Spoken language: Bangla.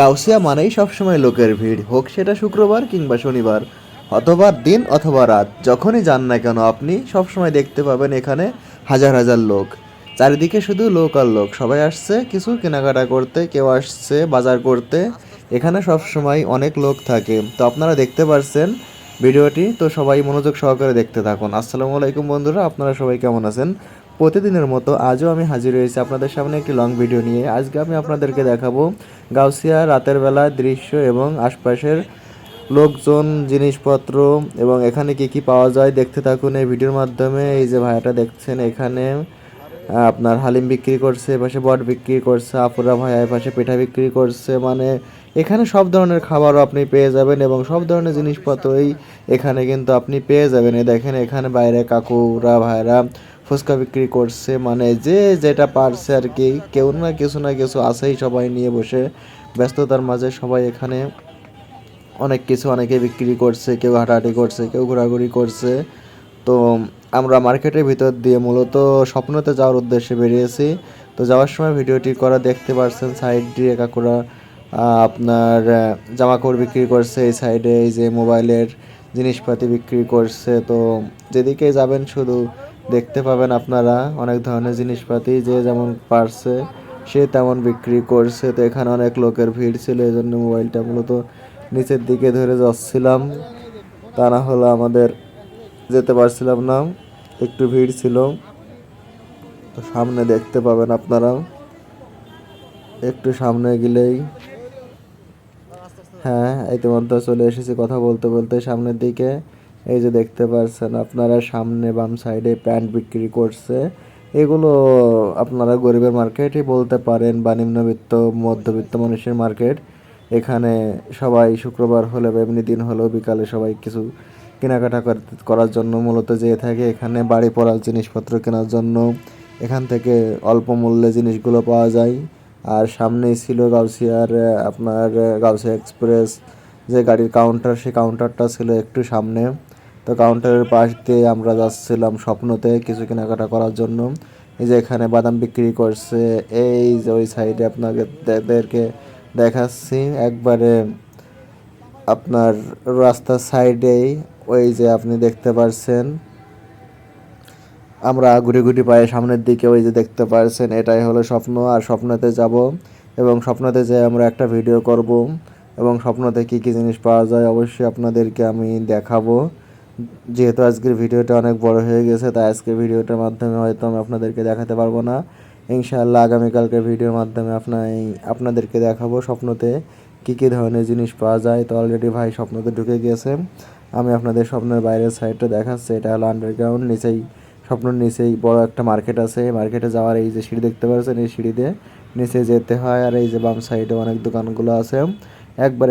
গাউসিয়া মানেই সবসময় লোকের ভিড়, হোক সেটা শুক্রবার কিংবা শনিবার, অথবা দিন অথবা রাত, যখনই যান না কেন আপনি সবসময় দেখতে পাবেন এখানে হাজার হাজার লোক। চারিদিকে শুধু লোক আর লোক, সবাই আসছে, কিছু কেনাকাটা করতে, কেউ আসছে বাজার করতে, এখানে সবসময় অনেক লোক থাকে। তো আপনারা দেখতে পারছেন ভিডিওটি, তো সবাই মনোযোগ সহকারে দেখতে থাকুন। আসসালামু আলাইকুম বন্ধুরা, আপনারা সবাই কেমন আছেন? প্রতিদিনের মতো আজও আমি হাজির হয়েছি আপনাদের সামনে একটি লং ভিডিও নিয়ে। আজকে আমি আপনাদেরকে দেখাবো গাউসিয়া রাতের বেলা দৃশ্য এবং আশপাশের লোকজন, জিনিসপত্র এবং এখানে কি কি পাওয়া যায়। দেখতে থাকুন এই ভিডিওর মাধ্যমে। এই যে ভাইয়াটা দেখছেন এখানে আপনার হালিম বিক্রি করছে এপাশে বট বিক্রি করছে, আপুরা ভাইয়া এপাশে পিঠা বিক্রি করছে মানে এখানে সব ধরনের খাবারও আপনি পেয়ে যাবেন এবং সব ধরনের জিনিসপত্রই এখানে কিন্তু আপনি পেয়ে যাবেন। দেখেন এখানে বাইরে কাকুরা ভাইরা ফুচকা বিক্রি করছে মানে যে যেটা পারছে আর কি। কেউ না কিছু না কিছু আছেই সবাই নিয়ে বসে, ব্যস্ততার মাঝে সবাই এখানে অনেক কিছু অনেকে বিক্রি করছে, কেউ হাঁটাহাঁটি করছে, কেউ ঘোরাঘুরি করছে। তো আমরা মার্কেটের ভিতর দিয়ে মূলত স্বপ্নতে যাওয়ার উদ্দেশ্যে বেরিয়েছি। তো যাওয়ার সময় ভিডিওটি করা দেখতে পারছেন, সাইড দিয়ে কাকুরা আপনার জামাকাপড় বিক্রি করছে এই সাইডে, এই যে মোবাইলের জিনিসপাতি বিক্রি করছে। তো যেদিকে যাবেন শুধু দেখতে পাবেন আপনারা অনেক ধরনের জিনিসপাতি, যে যেমন পারছে, সে তেমন বিক্রি করছে। তো এখানে অনেক লোকের ভিড় ছিল এই জন্য মোবাইলটা মূলত নিচের দিকে ধরে যাচ্ছিলাম। তা না হলে আমাদের যেতে পারছিলাম না, একটু ভিড় ছিল। তো সামনে দেখতে পাবেন আপনারা, একটু সামনে গেলেই হ্যাঁ ইতিমধ্যে চলে এসেছি কথা বলতে বলতে সামনের দিকে। এই যে দেখতে পাচ্ছেন আপনারা সামনে বাম সাইডে প্যান্ট বিক্রি করছে। এগুলো আপনারা গরিবের মার্কেটই বলতে পারেন বা নিম্নবিত্ত, মধ্যবিত্ত মানুষের মার্কেট এখানে সবাই শুক্রবার হলে বা এমনি দিন হলেও বিকালে সবাই কিছু কেনাকাটা করার জন্য মূলত যেয়ে থাকে। এখানে বাড়ি পড়ার জিনিসপত্র কেনার জন্য এখান থেকে অল্প মূল্যে জিনিসগুলো পাওয়া যায়। আর সামনেই ছিল গাউসিয়ার আপনার গাউসিয়া এক্সপ্রেস। যে গাড়ির কাউন্টার সেই কাউন্টারটা ছিল একটু সামনে। তো কাউন্টারের পাশ দিয়ে আমরা যাচ্ছিলাম স্বপ্নতে কিছু কেনাকাটা করার জন্য। এই যে এখানে বাদাম বিক্রি করছে, এই যে ওই সাইডে আপনাকে তাদেরকে দেখাচ্ছি। একবারে আপনার রাস্তার সাইডেই ওই যে আপনি দেখতে পারছেন। আমরা ঘুরে ঘুরে পায়ে সামনের দিকে ওই যে দেখতে পারছেন, এটাই হলো স্বপ্ন। আর স্বপ্নতে যাব এবং স্বপ্নতে যেয়ে আমরা একটা ভিডিও করব এবং স্বপ্নতে কী কী জিনিস পাওয়া যায় অবশ্যই আপনাদেরকে আমি দেখাবো। যেহেতু আজকের ভিডিওটা অনেক বড় হয়ে গেছে, তাই আজকের ভিডিওটার মাধ্যমে হয়তো আমি আপনাদেরকে দেখাতে পারব না। ইনশাআল্লাহ আগামীকালকের ভিডিওর মাধ্যমে আপনার আপনাদেরকে দেখাবো স্বপ্নতে কী কী ধরনের জিনিস পাওয়া যায়। তো অলরেডি ভাই স্বপ্নতে ঢুকে গিয়েছে। আমি আপনাদের স্বপ্নের বাইরের সাইডটা দেখাচ্ছি। এটা হলো আন্ডারগ্রাউন্ড নিচেই, স্বপ্নের নিচেই বড় একটা মার্কেট আছে। মার্কেটে যাওয়ার এই যে সিঁড়ি দেখতে পাচ্ছেন, এই সিঁড়িতে নিচে যেতে হয়। আর এই যে বাম সাইডে অনেক দোকানগুলো আছে। একবারে